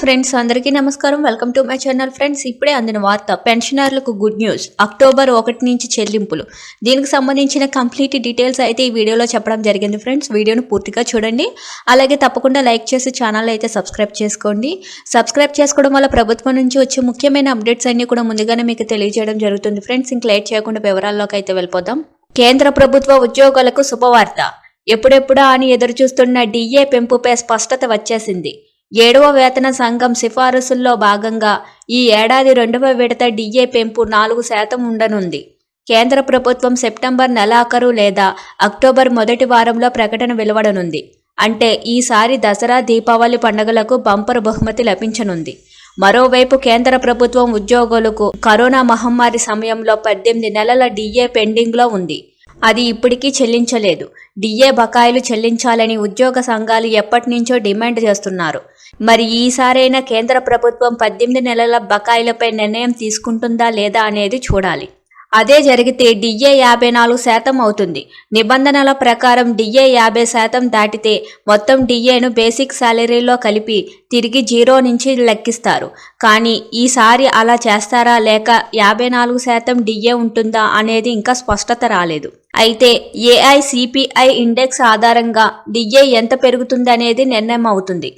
Friends అందరికీ నమస్కారం. Welcome to my channel friends. ఇప్పుడే అందిన వార్త పెన్షనర్లకు గుడ్ న్యూస్. అక్టోబర్ ఒకటి నుంచి చెల్లింపులు. దీనికి సంబంధించిన కంప్లీట్ డీటెయిల్స్ అయితే ఈ వీడియోలో చెప్పడం జరిగింది ఫ్రెండ్స్. వీడియోను పూర్తిగా చూడండి. అలాగే తప్పకుండా లైక్ చేసి ఛానల్ అయితే సబ్స్క్రైబ్ చేసుకోండి. సబ్స్క్రైబ్ చేసుకోవడం వల్ల ప్రభుత్వం నుంచి వచ్చే ముఖ్యమైన అప్డేట్స్ అన్ని కూడా ముందుగానే మీకు తెలియజేయడం జరుగుతుంది ఫ్రెండ్స్. ఇంక లేట్ చేయకుండా వివరాల్లోకి అయితే వెళ్ళిపోదాం. కేంద్ర ప్రభుత్వ ఉద్యోగులకు శుభవార్త. ఎప్పుడెప్పుడా అని ఎదురు చూస్తున్న డిఏ పెంపుపై స్పష్టత వచ్చేసింది. ఏడవ వేతన సంఘం సిఫారసుల్లో భాగంగా ఈ ఏడాది రెండవ విడత డిఏ పెంపు నాలుగు శాతం ఉండనుంది. కేంద్ర ప్రభుత్వం సెప్టెంబర్ నెలాఖరు లేదా అక్టోబర్ మొదటి వారంలో ప్రకటన వెలువడనుంది. అంటే ఈసారి దసరా దీపావళి పండుగలకు బంపర్ బహుమతి లభించనుంది. మరోవైపు కేంద్ర ప్రభుత్వం ఉద్యోగులకు కరోనా మహమ్మారి సమయంలో పద్దెనిమిది నెలల డిఏ పెండింగ్లో ఉంది. అది ఇప్పటికీ చెల్లించలేదు. డిఏ బకాయిలు చెల్లించాలని ఉద్యోగ సంఘాలు ఎప్పటినుంచో డిమాండ్ చేస్తున్నారు. మరి ఈసారైనా కేంద్ర ప్రభుత్వం పద్దెనిమిది నెలల బకాయిలపై నిర్ణయం తీసుకుంటుందా లేదా అనేది చూడాలి. అదే జరిగితే డిఏ యాభై నాలుగు శాతం అవుతుంది. నిబంధనల ప్రకారం డిఏ యాభై శాతం దాటితే మొత్తం డిఏను బేసిక్ శాలరీలో కలిపి తిరిగి జీరో నుంచి లెక్కిస్తారు. కానీ ఈసారి అలా చేస్తారా లేక యాభై నాలుగు శాతం డిఏ ఉంటుందా అనేది ఇంకా స్పష్టత రాలేదు. అయితే ఏఐసిపిఐ ఇండెక్స్ ఆధారంగా డిఏ ఎంత పెరుగుతుందనేది నిర్ణయం అవుతుంది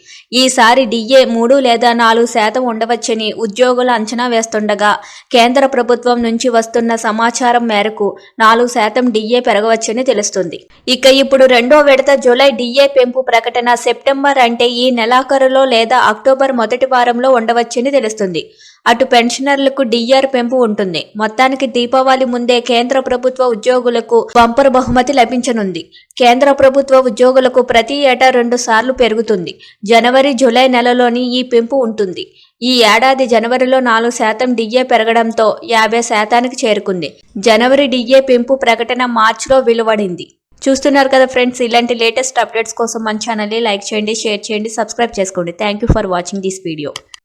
ఈసారి డిఏ మూడు లేదా నాలుగు శాతం ఉండవచ్చని ఉద్యోగులు అంచనా వేస్తుండగా కేంద్ర ప్రభుత్వం నుంచి వస్తున్న సమాచారం మేరకు నాలుగు శాతం డిఏ పెరగవచ్చని తెలుస్తుంది. ఇక ఇప్పుడు రెండో విడత జూలై డిఏ పెంపు ప్రకటన సెప్టెంబర్ అంటే ఈ నెలాఖరులో లేదా అక్టోబర్ మొదటి వారంలో ఉండవచ్చని తెలుస్తుంది. అటు పెన్షనర్లకు డిఆర్ పెంపు ఉంటుంది. మొత్తానికి దీపావళి ముందే కేంద్ర ప్రభుత్వ ఉద్యోగులకు బంపర్ బహుమతి లభించనుంది. కేంద్ర ప్రభుత్వ ఉద్యోగులకు ప్రతి ఏటా రెండు సార్లు పెరుగుతుంది. జనవరి జూలై నెలలోని ఈ పెంపు ఉంటుంది. ఈ ఏడాది జనవరిలో నాలుగు శాతం డిఏ పెరగడంతో యాభై శాతానికి చేరుకుంది. జనవరి డిఏ పెంపు ప్రకటన మార్చిలో వెలువడింది. చూస్తున్నారు కదా ఫ్రెండ్స్ ఇలాంటి లేటెస్ట్ అప్డేట్స్ కోసం మన ఛానల్ని లైక్ చేయండి షేర్ చేయండి సబ్స్క్రైబ్ చేసుకోండి. Thank you for watching this video